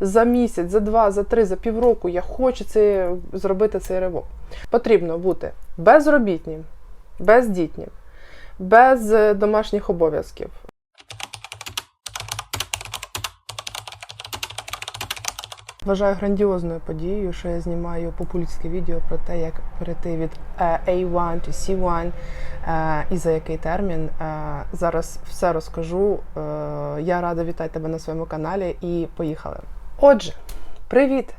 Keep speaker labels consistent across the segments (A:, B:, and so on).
A: за місяць, за два, за три, за півроку я хочу це зробити цей ривок. Потрібно бути безробітнім, бездітнім, без е, домашніх обов'язків. Вважаю грандіозною подією, що я знімаю популістське відео про те, як перейти від е, A1 to C1 е, і за який термін. Е, Зараз все розкажу. Е, Я рада вітати тебе на своєму каналі і поїхали. Отже, привіт!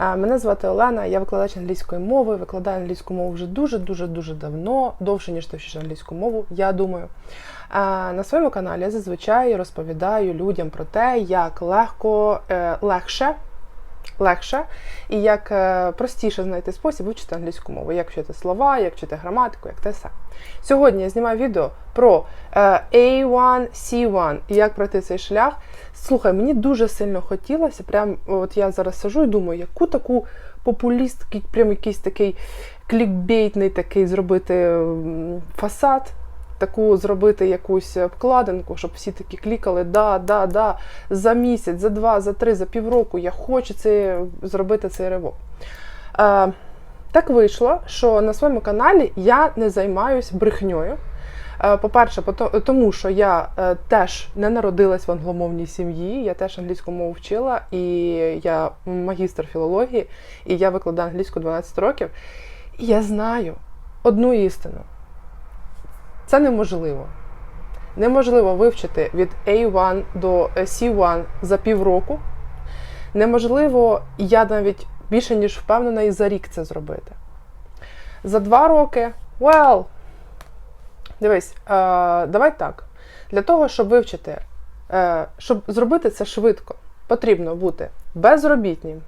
A: Е, Мене звати Олена, я викладач англійської мови, викладаю англійську мову вже дуже-дуже дуже давно, довше, ніж ти вчиш англійську мову, я думаю. Е, На своєму каналі я зазвичай розповідаю людям про те, як легко, е, легше легше і як е, простіше знайти спосіб вивчити англійську мову, як вчити слова, як вчити граматику, як те все. Сьогодні я знімаю відео про е, A1, C1 і як пройти цей шлях. Слухай, мені дуже сильно хотілося, прям от я зараз сижу і думаю, яку таку популістський, прям якийсь такий клікбейтний такий зробити фасад. Таку зробити якусь обкладинку, щоб всі такі клікали, да, да, да, за місяць, за два, за три, за півроку я хочу це, зробити цей ривок. Е, так вийшло, що на своєму каналі я не займаюсь брехньою. Е, По-перше, тому що я е, теж не народилась в англомовній сім'ї, я теж англійську мову вчила, і я магістр філології, і я викладаю англійську 12 років. І я знаю одну істину. Це неможливо. Неможливо вивчити від A1 до C1 за півроку. Неможливо, я навіть більше ніж впевнена, і за рік це зробити. За два роки, well, дивись, е, давай так. Для того, щоб вивчити, е, щоб зробити це швидко, потрібно бути безробітнім,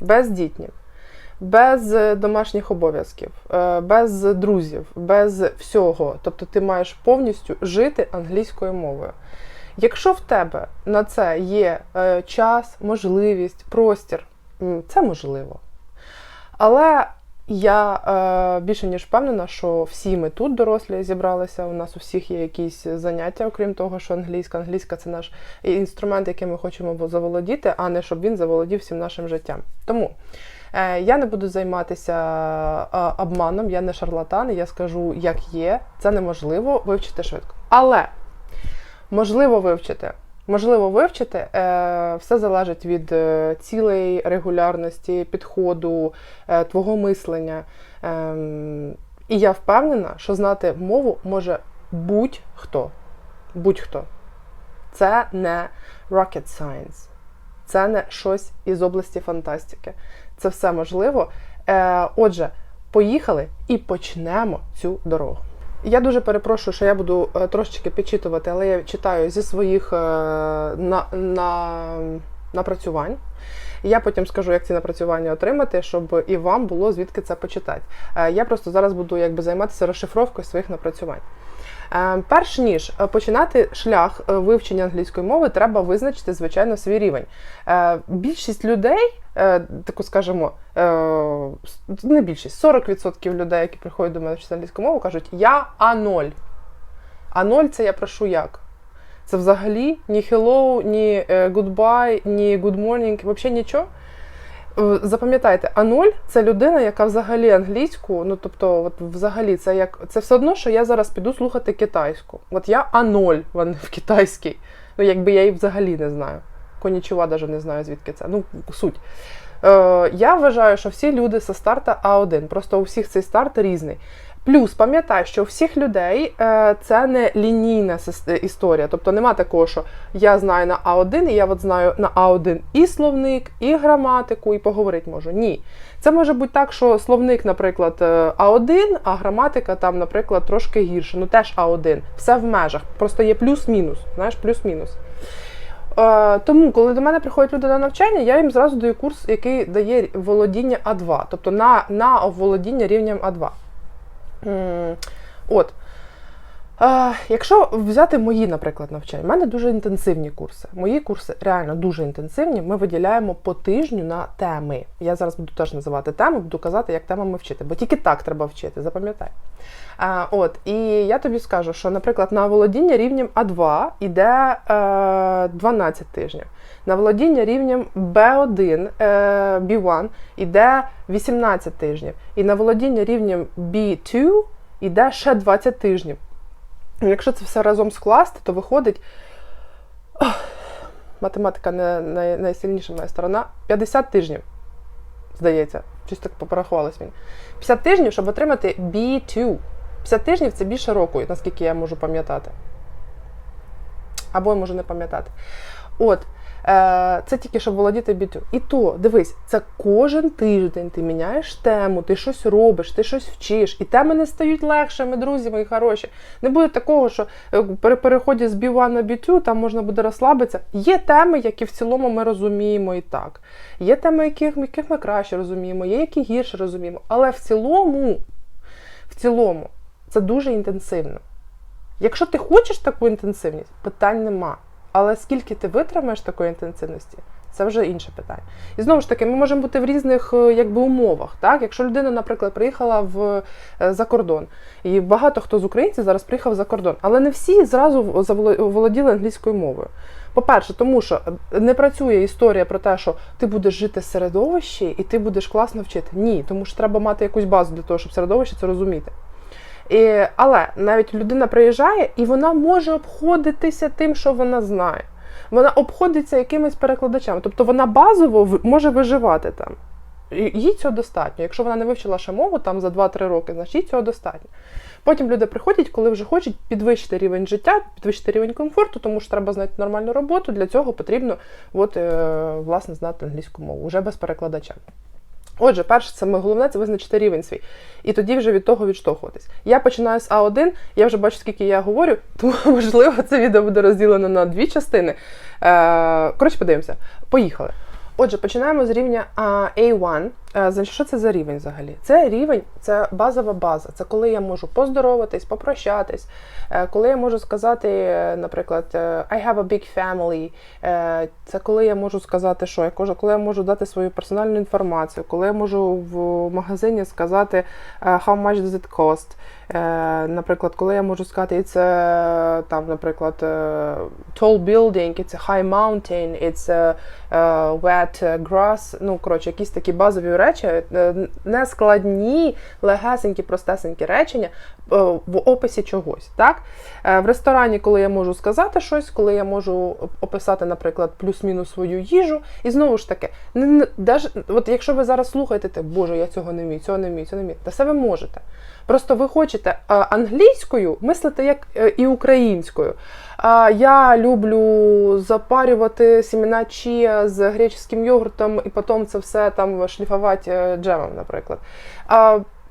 A: бездітнім, без домашніх обов'язків, е, без друзів, без всього. Тобто ти маєш повністю жити англійською мовою. Якщо в тебе на це є е, час, можливість, простір, це можливо. Але я е, більше ніж впевнена, що всі ми тут дорослі зібралися. У нас у всіх є якісь заняття, окрім того, що англійська. Англійська це наш інструмент, яким ми хочемо заволодіти, а не щоб він заволодів всім нашим життям. Тому я не буду займатися е, обманом, я не шарлатан, я скажу, як є. Це неможливо вивчити швидко. Але можливо вивчити. Можливо вивчити, е, все залежить від е, цілей, регулярності, підходу, е, твого мислення. Ем, І я впевнена, що знати мову може будь-хто. Будь-хто. Це не rocket science. Це не щось із області фантастики. Це все можливо. Е, Отже, поїхали і почнемо цю дорогу. Я дуже перепрошую, що я буду е, трошечки підчитувати, але я читаю зі своїх е, на, на, напрацювань. Я потім скажу, як ці напрацювання отримати, щоб і вам було звідки це почитати. Е, Я просто зараз буду якби займатися розшифровкою своїх напрацювань. Е, Перш ніж е, починати шлях е, вивчення англійської мови, треба визначити, звичайно, свій рівень. Більшість людей, таку скажімо, е, не більшість, 40% людей, які приходять до мене вчити англійську мову, кажуть, я А0. А0 це я прошу як? Це взагалі ні hello, ні goodbye, ні good morning, взагалі нічого. Е, Запам'ятайте, А0 це людина, яка взагалі англійську, ну тобто, от взагалі, це як це все одно, що я зараз піду слухати китайську. От я А0 в, в китайській. Ну, якби я її взагалі не знаю. Конічува навіть не знаю, звідки це. Ну, суть. Е, я вважаю, що всі люди зі старта А1. Просто у всіх цей старт різний. Плюс пам'ятай, що у всіх людей е, це не лінійна е, історія. Тобто нема такого, що я знаю на А1, і я от знаю на А1 і словник, і граматику, і поговорити можу. Ні. Це може бути так, що словник, наприклад, е, А1, а граматика там, наприклад, трошки гірше. Ну теж А1. Все в межах. Просто є плюс-мінус. Знаєш, плюс-мінус. Тому, коли до мене приходять люди на навчання, я їм зразу даю курс, який дає володіння А2, тобто на, на володіння рівнем А2. От. Якщо взяти мої, наприклад, навчання, в мене дуже інтенсивні курси. Мої курси реально дуже інтенсивні. Ми виділяємо по тижню на теми. Я зараз буду теж називати теми, буду казати, як темами вчити, бо тільки так треба вчити, запам'ятай. Е, от, і я тобі скажу, що, наприклад, на володіння рівнем А2 йде е, 12 тижнів. На володіння рівнем B1, е, B1 йде 18 тижнів. І на володіння рівнем B2 йде ще 20 тижнів. Якщо це все разом скласти, то виходить. математика не най, найсильніша моя сторона. 50 тижнів, здається, щось так порахувалось мені. 50 тижнів, щоб отримати B2. 50 тижнів це більше року, наскільки я можу пам'ятати. Або я можу не пам'ятати. От, це тільки щоб володіти бітю. І то, дивись, це кожен тиждень ти міняєш тему, ти щось робиш, ти щось вчиш, і теми не стають легшими, друзі мої хороші. Не буде такого, що е, при переході з B1 на B2 там можна буде розслабитися. Є теми, які в цілому ми розуміємо і так. Є теми, яких, яких ми краще розуміємо, є які гірше розуміємо. Але в цілому, в цілому, це дуже інтенсивно. Якщо ти хочеш таку інтенсивність, питань нема. Але скільки ти витримаєш такої інтенсивності, це вже інше питання. І знову ж таки, ми можемо бути в різних е, якби, умовах. Так? Якщо людина, наприклад, приїхала в, е, за кордон, і багато хто з українців зараз приїхав за кордон, але не всі зразу володіли англійською мовою. По-перше, тому що е, не працює історія про те, що ти будеш жити в середовищі і ти будеш класно вчити. Ні, тому що треба мати якусь базу для того, щоб середовище це розуміти. І, але навіть людина приїжджає і вона може обходитися тим, що вона знає. Вона обходиться якимись перекладачами. Тобто вона базово може виживати там. Їй цього достатньо. Якщо вона не вивчила ще мову там за 2-3 роки, значить їй цього достатньо. Потім люди приходять, коли вже хочуть підвищити рівень життя, підвищити рівень комфорту, тому що треба знати нормальну роботу. Для цього потрібно от, е, власне, знати англійську мову, вже без перекладача. Отже, перше, саме головне це визначити рівень свій. І тоді вже від того відштовхуватись. Я починаю з А1, я вже бачу, скільки я говорю, тому можливо це відео буде розділено на дві частини. Е, коротше, подивимося. Поїхали. Отже, починаємо з рівня а, A1. Е, що це за рівень взагалі? Це рівень, це базова база. Це коли я можу поздороватись, попрощатись, е, коли я можу сказати, наприклад, е, I have a big family. Це коли я можу сказати, що я кажу, коли я можу дати свою персональну інформацію, коли я можу в магазині сказати how much does it cost. Наприклад, коли я можу сказати, a, там, наприклад, tall building, it's a high mountain, it's a, wet grass. Ну, коротше, якісь такі базові речі, е, не складні, легесенькі, простесенькі речення е, в описі чогось. Так? Е, В ресторані, коли я можу сказати щось, коли я можу описати, наприклад, плюс-мінус свою їжу. І знову ж таки, от якщо ви зараз слухаєте, те, Боже, я цього не вмію, цього не вмію, цього не вмію, та все ви можете. Просто ви хочете англійською мислити як і українською. Я люблю запарювати сімена чія з греческим йогуртом і потім це все там шліфувати е, джемом, наприклад.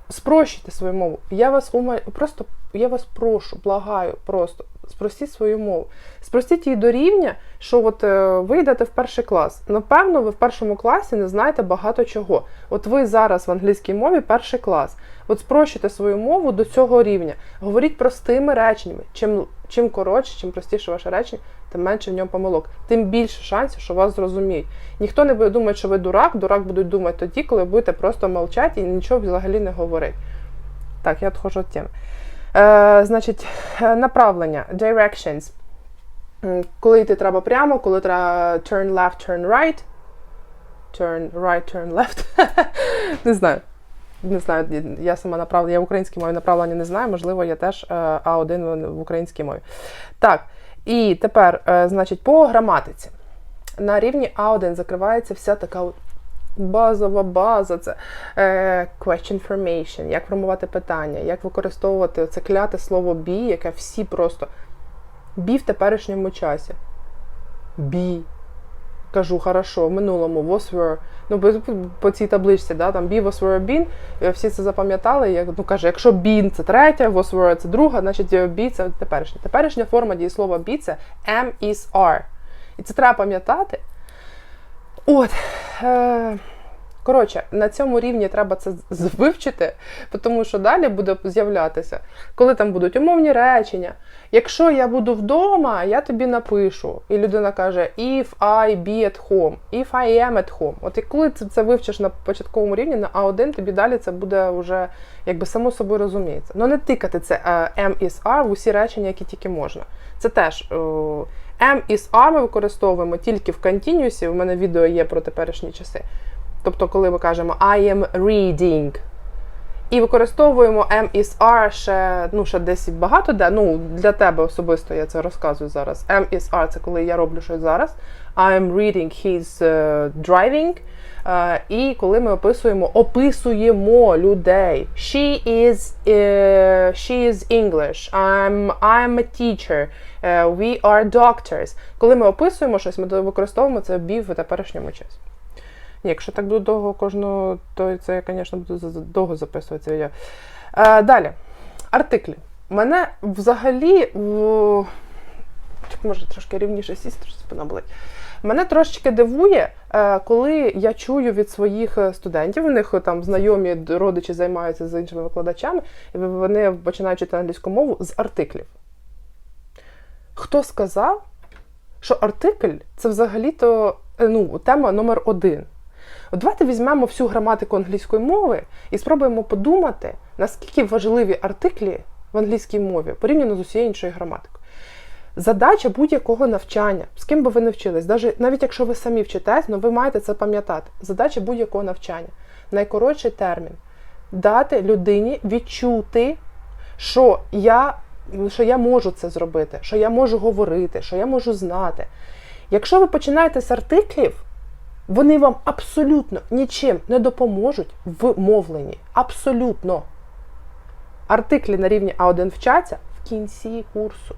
A: Спрощуйте свою мову. Я вас ума... просто я вас прошу, благаю, просто спростіть свою мову. Спростіть її до рівня, що от е, ви йдете в перший клас. Напевно, ви в першому класі не знаєте багато чого. От ви зараз в англійській мові перший клас. От спрощуйте свою мову до цього рівня. Говоріть простими реченнями. Чим, чим коротше, чим простіше ваше речення, тим менше в ньому помилок. Тим більше шансів, що вас зрозуміють. Ніхто не буде думати, що ви дурак. Дурак будуть думати тоді, коли будете просто мовчати і нічого взагалі не говорити. Так, я відходжу від теми. Е, значить, е, направлення, directions. Коли йти треба прямо, коли треба turn left, turn right. Turn right, turn left. не знаю. Не знаю, я сама направлення, я українській мові направлення не знаю, можливо, я теж е, А1 в українській мові. Так, і тепер, е, значить, по граматиці. На рівні А1 закривається вся така базова база, це е, question formation, як формувати питання, як використовувати це кляте слово be, яке всі просто be в теперішньому часі. Be. Кажу, хорошо, в минулому was were. Ну, по, по цій табличці, да, там be, was were, been, всі це запам'ятали. Як, ну, каже, якщо been це третя, was were це друга, значить е, be це теперішня. Теперішня форма дієслова be це am, is, are. І це треба пам'ятати. От. Е, Коротше, на цьому рівні треба це вивчити, тому що далі буде з'являтися, коли там будуть умовні речення. Якщо я буду вдома, я тобі напишу. І людина каже: If I be at home, if I am at home. От і коли ти це вивчиш на початковому рівні, на А1, тобі далі це буде вже якби само собою розуміється. Ну не тикати це е, am is are в усі речення, які тільки можна. Це теж е, Am is are ми використовуємо тільки в континюсі. У мене відео є про теперішні часи. Тобто, коли ми кажемо I am reading. І використовуємо am is are ще, ну, ще десь багато де. Ну, для тебе особисто я це розказую зараз. Am is are це коли я роблю щось зараз. I am reading his uh, driving. Е, і коли ми описуємо, описуємо людей. She is, е, she is English. I'm, I'm a teacher. Е, we are doctors. Коли ми описуємо щось, ми використовуємо це в теперішньому часі. Якщо так буду довго кожного, то це я, звісно, буду довго записувати це відео. Е, далі. Артиклі. Мене взагалі. В... Може трошки рівніше сісти, спина болить. Мене трошечки дивує, е, коли я чую від своїх е, студентів, у них е, там знайомі родичі займаються з іншими викладачами, і вони починають читати англійську мову з артиклів. Хто сказав, що артикль це взагалі-то ну, тема номер один? От давайте візьмемо всю граматику англійської мови і спробуємо подумати, наскільки важливі артиклі в англійській мові порівняно з усією іншою граматикою. Задача будь-якого навчання, з ким би ви не вчились, навіть, навіть якщо ви самі вчитесь, але ви маєте це пам'ятати. Задача будь-якого навчання. Найкоротший термін дати людині відчути, що я, що я можу це зробити, що я можу говорити, що я можу знати. Якщо ви починаєте з артиклів, вони вам абсолютно нічим не допоможуть в мовленні. Абсолютно. Артиклі на рівні А1 вчаться в кінці курсу.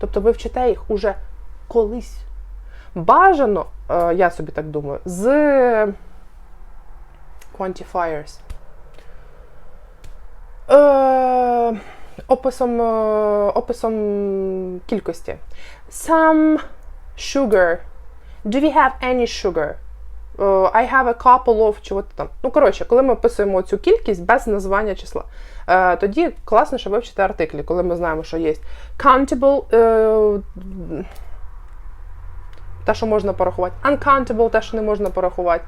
A: Тобто ви вчите їх уже колись. Бажано, е, я собі так думаю, з quantifiers. Е, описом, е, описом кількості. Some sugar. Do we have any sugar? Е, I have a couple of чого там. Ну, коротше, коли ми описуємо цю кількість без названня числа, е, тоді класно, що вивчити артиклі, коли ми знаємо, що є countable, е, те, що можна порахувати, uncountable, те, що не можна порахувати.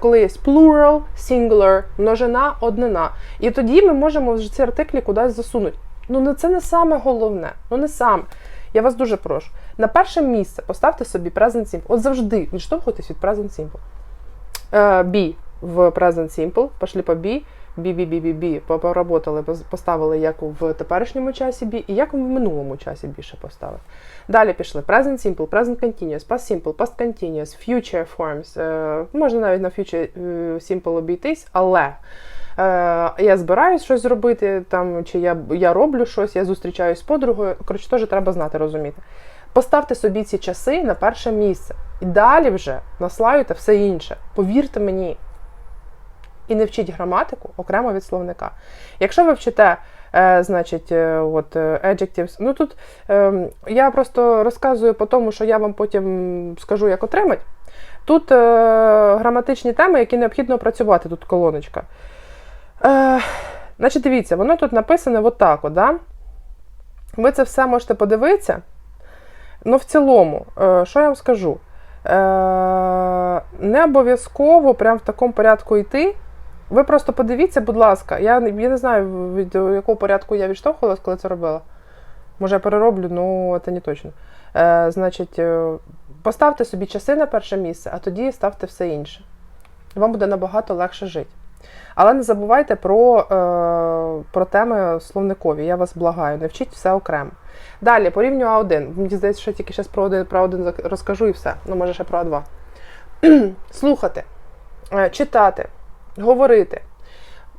A: Коли є plural, singular, множина, однина. І тоді ми можемо вже ці артиклі кудись засунути. Ну, це не саме головне. Ну, не саме. Я вас дуже прошу. На перше місце поставте собі present simple. От завжди відштовхуйтесь від present simple. Е, be в present simple, пошли по be, be, be, be, be, по- поработали, поставили як в теперішньому часі be, і як в минулому часі більше поставили. Далі пішли present simple, present continuous, past simple, past continuous, future forms. Е, можна навіть на future е, simple обійтись, але я збираюсь щось зробити, там, чи я, я роблю щось, я зустрічаюсь з подругою. Коротше, теж треба знати, розуміти. Поставте собі ці часи на перше місце. І далі вже наслаюйте все інше. Повірте мені. І не вчіть граматику окремо від словника. Якщо ви вчите, е, значить, е, от, е, adjectives, ну тут е, я просто розказую по тому, що я вам потім скажу, як отримати. Тут е, граматичні теми, які необхідно опрацювати, тут колоночка. Е, значить, дивіться, воно тут написане отак, от, да? Ви це все можете подивитися. Ну, в цілому, е, що я вам скажу? Е, не обов'язково прям в такому порядку йти. Ви просто подивіться, будь ласка, я, я не знаю, від якого порядку я відштовхувалась, коли це робила. Може, я перероблю, ну це не точно. Е, значить, е, поставте собі часи на перше місце, а тоді ставте все інше. Вам буде набагато легше жити. Але не забувайте про, е, про теми словникові. Я вас благаю, не вчіть все окремо. Далі, по рівню А1. Мені здається, що тільки зараз про один, про один розкажу і все. Ну, може, ще про А2. Слухати, е, читати, говорити.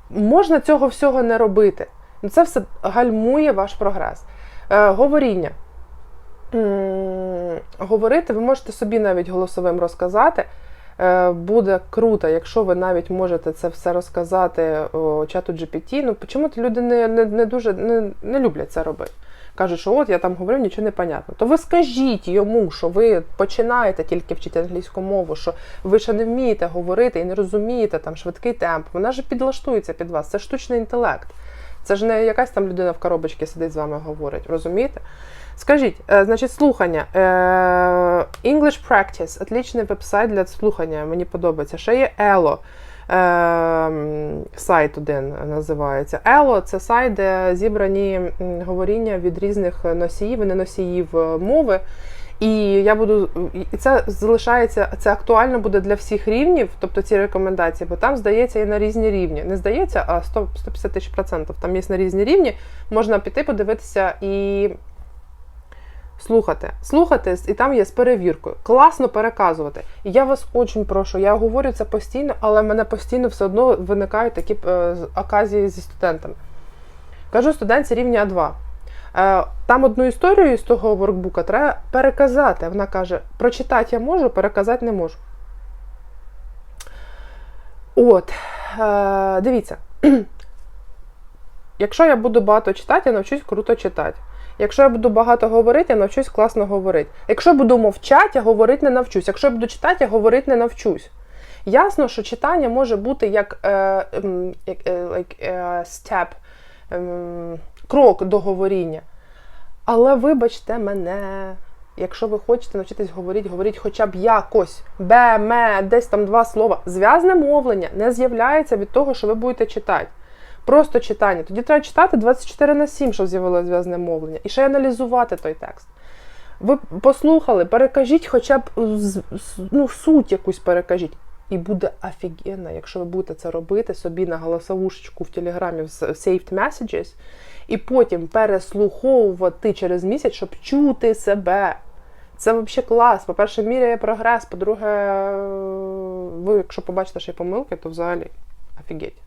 A: Можна цього всього не робити. Ну, Це все гальмує ваш прогрес. Е, говоріння. Говорити ви можете собі навіть голосовим розказати. Е, Буде круто, якщо ви навіть можете це все розказати чату GPT. Ну, чому люди не, не, не дуже не, не люблять це робити? Кажуть, що от я там говорив, нічого не понятно. То ви скажіть йому, що ви починаєте тільки вчити англійську мову, що ви ще не вмієте говорити і не розумієте там швидкий темп. Вона ж підлаштується під вас. Це штучний інтелект. Це ж не якась там людина в коробочці сидить з вами говорить, розумієте? Скажіть, е, значить, слухання. Е, English Practice, отличний веб-сайт для слухання, мені подобається. Ще є Elo. Е, сайт один називається. Elo це сайт, де зібрані говоріння від різних носіїв, і не носіїв е, мови. І я буду і це залишається, це актуально буде для всіх рівнів, тобто ці рекомендації, бо там здається і на різні рівні. Не здається, а 100, 150 тисяч процентів. Там є на різні рівні. Можна піти, подивитися і слухати. Слухати, і там є з перевіркою. Класно переказувати. І я вас дуже прошу, я говорю це постійно, але в мене постійно все одно виникають такі е, оказії зі студентами. Кажу студентці рівня А2. Е, Там одну історію з того воркбука треба переказати. Вона каже: прочитати я можу, переказати не можу. От, е, дивіться. Якщо я буду багато читати, я навчусь круто читати. Якщо я буду багато говорити, я навчусь класно говорити. Якщо я буду мовчати, я говорити не навчусь. Якщо я буду читати, я говорити не навчусь. Ясно, що читання може бути як, е, е, like, е, ем, крок до говоріння. Але вибачте мене, якщо ви хочете навчитись говорити, говоріть хоча б якось. Бе, ме, десь там два слова. Зв'язне мовлення не з'являється від того, що ви будете читати. Просто читання. Тоді треба читати 24 на 7, щоб з'явилося зв'язне мовлення. І ще й аналізувати той текст. Ви послухали, перекажіть хоча б ну, суть якусь перекажіть. І буде офігенно, якщо ви будете це робити собі на голосовушечку в Телеграмі в Saved Messages, і потім переслуховувати через місяць, щоб чути себе. Це взагалі клас. По-перше, міряє прогрес. По-друге, ви, якщо побачите ще й помилки, то взагалі офігеть.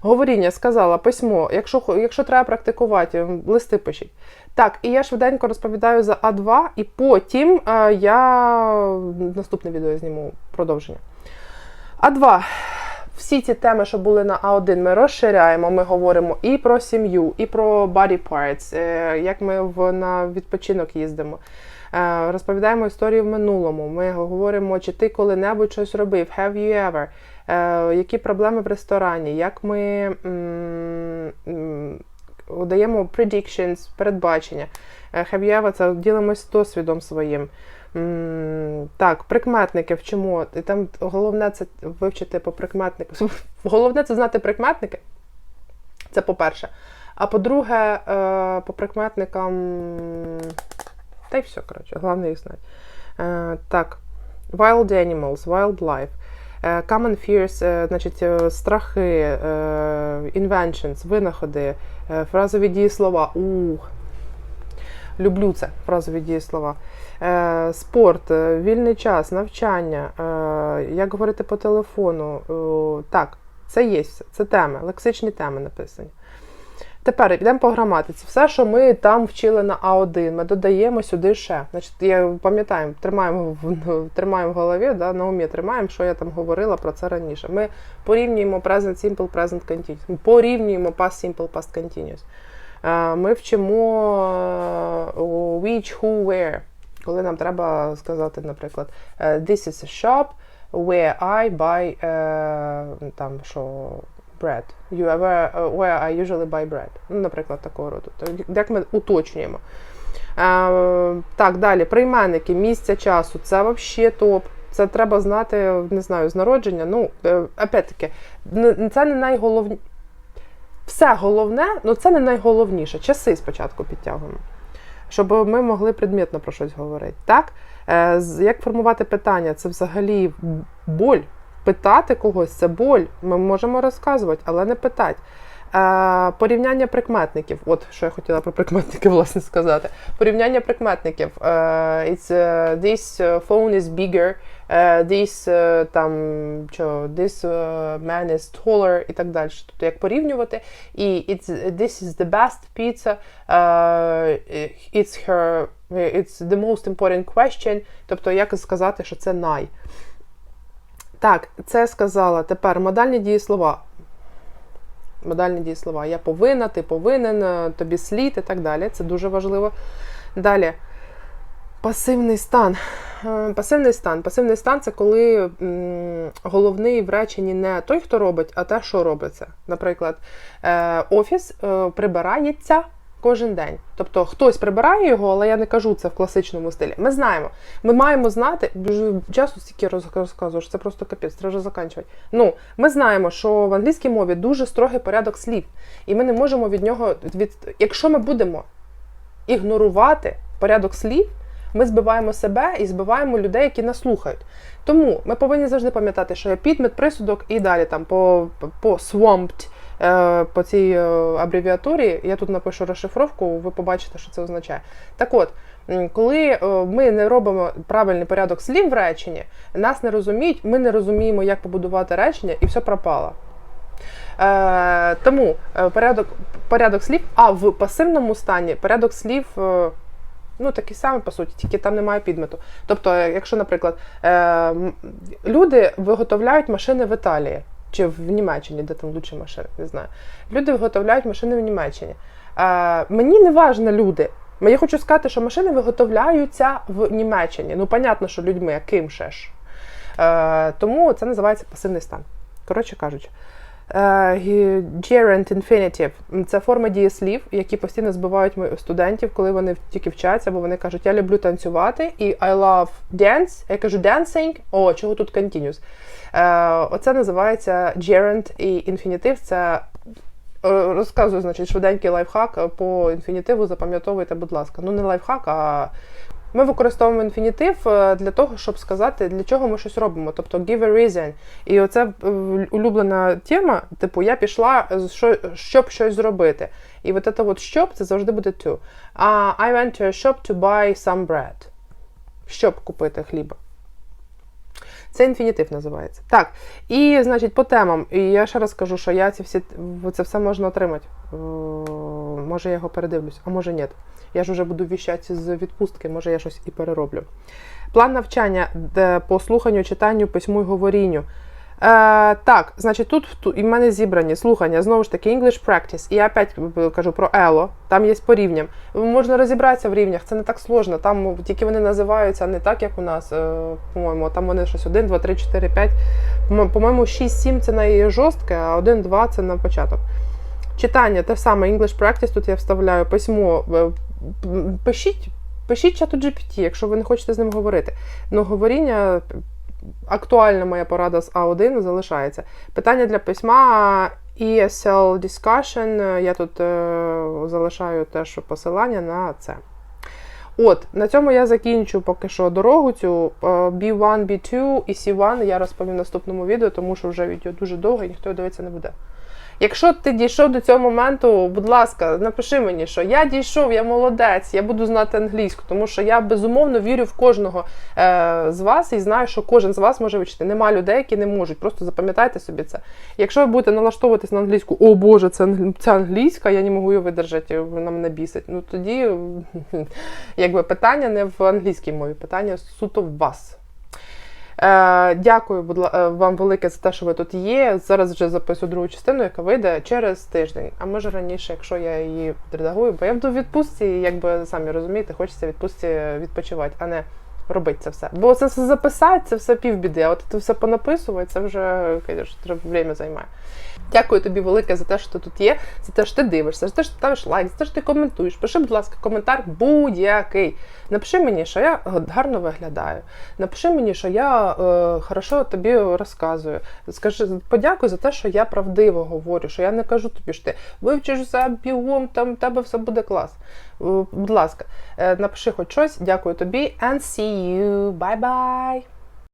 A: Говоріння сказала, письмо. Якщо, якщо треба практикувати, листи пишіть. Так, і я швиденько розповідаю за А2, і потім е, я наступне відео зніму продовження. А2. Всі ці теми, що були на А1, ми розширяємо. Ми говоримо і про сім'ю, і про body parts, е, як ми в, на відпочинок їздимо. Е, Розповідаємо історії в минулому. Ми говоримо, чи ти коли-небудь щось робив, have you ever, які проблеми в ресторані, як ми даємо predictions, передбачення. Е, ever, це ділимось досвідом своїм. Так, прикметники вчимо. І там головне це вивчити по прикметнику. Головне це знати прикметники. Це по-перше. А по-друге, е, по прикметникам. Та й все, коротше, головне їх знати. Е, Так, wild animals, wildlife. Е, Common fears, е, значить, е, страхи, е, inventions, винаходи, е, фразові дієслова. Ух. Люблю це, фразові дієслова. Е, Спорт, е, вільний час, навчання, е, як говорити по телефону. Е, Так, це є. Це теми, лексичні теми написані. Тепер йдемо по граматиці. Все, що ми там вчили на А1, ми додаємо сюди ще. Значить, я пам'ятаємо, тримаємо в тримаємо в голові, да, на умі тримаємо, що я там говорила про це раніше. Ми порівнюємо present simple, present continuous. Ми порівнюємо past simple, past continuous. Е, Ми вчимо е, which, who, where. Коли нам треба сказати, наприклад, е, this is a shop where I buy там що bread. You where, uh, where I usually buy bread. Ну, наприклад, такого роду. Як ми уточнюємо. Е, так, далі. Прийменники, місця часу. Це взагалі топ. Це треба знати, не знаю, з народження. Ну, е, опять-таки, це не найголовніше. Все головне, ну це не найголовніше. Часи спочатку підтягуємо. Щоб ми могли предметно про щось говорити. Так? Е, як формувати питання? Це взагалі боль. Питати когось це боль. Ми можемо розказувати, але не питати. Е, порівняння прикметників. От що я хотіла про прикметники власне сказати. Порівняння прикметників. Е, it's, е, this phone is bigger, е, this е, там що, this man is taller і так далі. Тобто як порівнювати. І it's, this is the best pizza, е, it's her, it's the most important question. Тобто, як сказати, що це най. Так, це сказала. Тепер модальні дієслова. Модальні дієслова. Я повинна, ти повинен, е, тобі слід і так далі. Це дуже важливо. Далі. Пасивний стан. Е, Пасивний стан. Пасивний стан це коли головний в реченні не той, хто робить, а те, що робиться. Наприклад, е, офіс прибирається кожен день. Тобто хтось прибирає його, але я не кажу це в класичному стилі. Ми знаємо. Ми маємо знати, дуже часто стільки роз- розказую, що це просто капець, треба заканчувати. Ну, ми знаємо, що в англійській мові дуже строгий порядок слів, і ми не можемо від нього від. Якщо ми будемо ігнорувати порядок слів, ми збиваємо себе і збиваємо людей, які нас слухають. Тому ми повинні завжди пам'ятати, що є підмет, присудок і далі там по, по swamped, по цій е, абревіатурі. Я тут напишу розшифровку, ви побачите, що це означає. Так от. Коли е, ми не робимо правильний порядок слів в реченні, нас не розуміють, ми не розуміємо, як побудувати речення, і все пропало. Е, тому е, порядок, порядок слів, а в пасивному стані порядок слів. е, Ну, такий самий, по суті, тільки там немає підмету. Тобто, е, якщо, наприклад, е, люди виготовляють машини в Італії чи в Німеччині, де там лучші машини, не знаю. Люди виготовляють машини в Німеччині. Е, мені не важно люди. Я хочу сказати, що машини виготовляються в Німеччині. Ну, понятно, що людьми, яким ким ще ж. Е, тому це називається пасивний стан. Коротше кажучи. Е, Gerund infinitive – це форми дієслів, які постійно збивають студентів, коли вони тільки вчаться, бо вони кажуть, я люблю танцювати, і I love dance. Я кажу dancing, о, чого тут continuous. Е, Оце називається gerund і інфінітив. Це е, розказую, значить, швиденький лайфхак по інфінітиву, запам'ятовуйте, будь ласка. Ну, не лайфхак, а ми використовуємо інфінітив е, для того, щоб сказати, для чого ми щось робимо. Тобто give a reason. І оце е, улюблена тема, типу, я пішла, щоб щось зробити. І от це от щоб це завжди буде to. А I went to a shop to buy some bread. Щоб купити хліба. Це інфінітив називається. Так, і значить по темам. І я ще раз скажу, що я ці всі це все можна отримати. Е, Може, я його передивлюсь, а може ні. Я ж вже буду віщати з відпустки, може я щось і перероблю. План навчання по слуханню, читанню, письму і говорінню. Е, так, значить, тут і в мене зібрані слухання, знову ж таки, English Practice. І я опять е, кажу про ELO, там є по рівням. Можна розібратися в рівнях, це не так сложно. Там тільки вони називаються не так, як у нас, е, по-моєму, там вони щось 1, 2, 3, 4, 5. По- По-моєму, 6, 7 це найжорстке, а 1, 2 це на початок. Читання те саме English Practice, тут я вставляю письмо. е, Пишіть, пишіть чату GPT, якщо ви не хочете з ним говорити. Ну, говоріння актуальна моя порада з А1 залишається. Питання для письма ESL Discussion. Я тут е, залишаю теж посилання на це. От, на цьому я закінчу поки що дорогу цю е, B1, B2 і C1 я розповім в наступному відео, тому що вже відео дуже довге і ніхто дивитися не буде. Якщо ти дійшов до цього моменту, будь ласка, напиши мені, що я дійшов, я молодець, я буду знати англійську, тому що я безумовно вірю в кожного е, з вас і знаю, що кожен з вас може вчити. Нема людей, які не можуть. Просто запам'ятайте собі це. Якщо ви будете налаштовуватись на англійську, о Боже, це, це англійська, я не можу її видержати, вона мене бісить. Ну тоді якби питання не в англійській мові, питання суто в вас. Е, дякую е, вам велике за те, що ви тут є. Зараз вже записую другу частину, яка вийде через тиждень. А може раніше, якщо я її редагую, бо я буду в відпустці, і якби самі розумієте, хочеться відпустці відпочивати, а не робити це все. Бо це все записати, це все півбіди, а от це все понаписувати, це вже звісно, время займає. Дякую тобі велике за те, що ти тут є, за те, що ти дивишся, за те, що ти ставиш лайк, за те, що ти коментуєш. Пиши, будь ласка, коментар будь-який. Напиши мені, що я гарно виглядаю. Напиши мені, що я е, хорошо тобі розказую. Скажи, подякуй за те, що я правдиво говорю, що я не кажу тобі, що ти вивчиш все бігом, там в тебе все буде клас. Е, будь ласка, е, напиши хоч щось. Дякую тобі. And see you. Bye-bye.